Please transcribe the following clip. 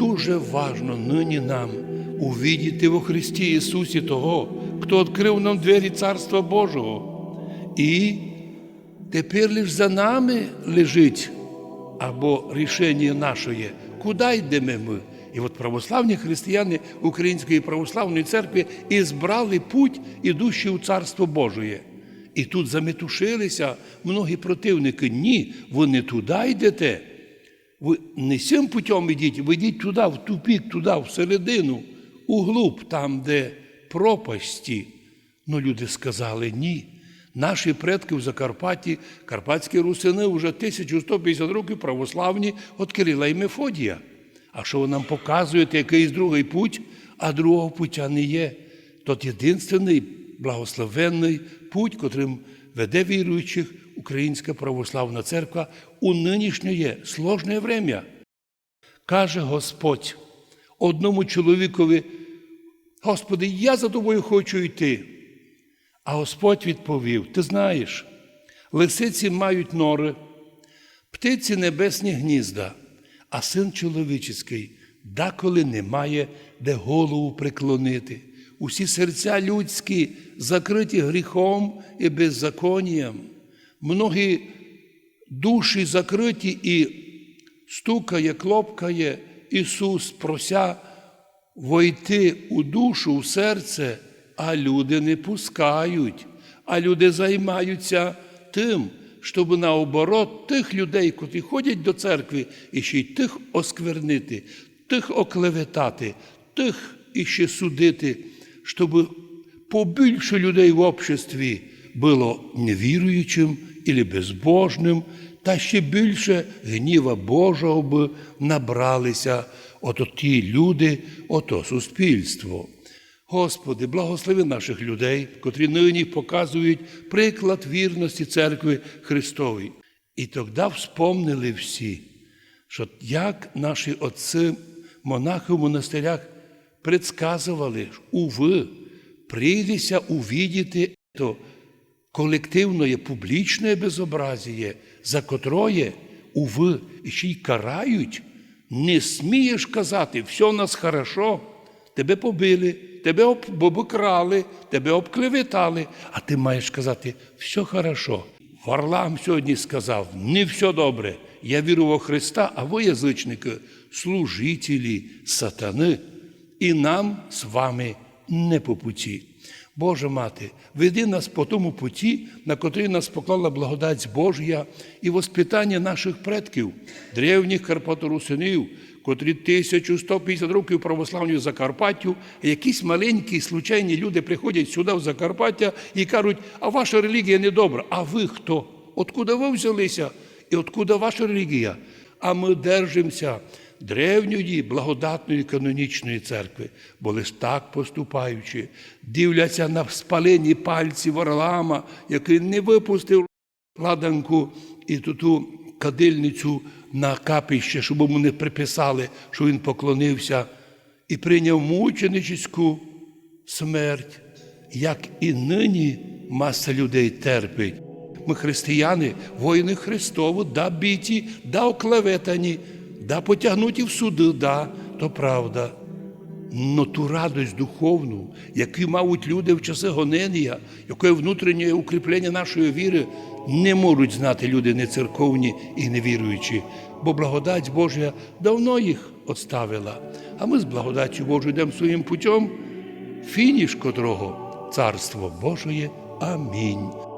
дуже важно нині нам увидіти во Христі Ісусі того, хто відкрив нам двері Царства Божого. І тепер лише за нами лежить або рішення наше, куди йдемо ми. І от православні християни Української православної церкви і збрали путь, ідущий у Царство Божє. І тут заметушилися многі противники. Ні, ви не туди йдете. Ви не цим путем йдіть, ви йдіть туди, в тупік, туди, всередину, углуб, там, де пропасті. Ну, люди сказали ні. Наші предки в Закарпатті, карпатські русини, вже 1150 років православні від Кирила і Мефодія. А що ви нам показуєте, якийсь другий путь, а другого путя не є. Тот єдинственний благословенний путь, котрим веде віруючих Українська православна церква у нинішнє сложне время. Каже Господь одному чоловікові, Господи, я за тобою хочу йти. А Господь відповів: Ти знаєш, лисиці мають нори, птиці небесні гнізда, а син чоловічий деколи немає де голову приклонити. Усі серця людські закриті гріхом і беззаконням. Многі душі закриті і стукає, клопкає Ісус, прося войти у душу, в серце, а люди не пускають, а люди займаються тим, щоб наоборот тих людей, котрі ходять до церкви, і ще й тих осквернити, тих оклеветати, тих іще судити, щоб побільше людей в обществі було невіруючим і безбожним, та ще більше гніва Божого б набралися ото ті люди, ото суспільство. Господи, благослови наших людей, котрі нині показують приклад вірності церкви Христової. І тоді вспомнили всі, що як наші отці, монахи в монастирях предсказували, уви, прийдеться увидіти то колективне публічне безобразіє, за котроє, уви, ще й карають, не смієш казати, все у нас хорошо, тебе побили, тебе об- обокрали, тебе обклеветали, а ти маєш казати, все хорошо. Варлам сьогодні сказав, не все добре. Я вірю во Христа, а ви, язичники, служителі сатани, і нам з вами не по путі. Боже мати, веди нас по тому путі, на котрий нас поклала благодать Божія і воспитання наших предків, древніх карпаторусинів, котрі 1150 років православні в Закарпаттю, якісь маленькі случайні люди приходять сюди, в Закарпаття, і кажуть, а ваша релігія не добра. А ви хто? Откуда ви взялися? І откуда ваша релігія? А ми держимося древньої благодатної канонічної церкви, бо лиш так поступаючи, дивляться на спалені пальці Варлама, який не випустив ладанку і ту кадильницю на капище, щоб йому не приписали, що він поклонився, і прийняв мученическу смерть, як і нині маса людей терпить. Ми християни, воїни Христову, да біті, да оклеветані, да потягнуті в суди, да, то правда. Но ту радость духовну, яку мають люди в часи гонення, яке внутрішнє укріплення нашої віри, не можуть знати люди нецерковні і невіруючі, бо благодать Божа давно їх оставила. А ми з благодаттю Божою йдемо своїм путем, фініш котрого Царство Божоє. Амінь.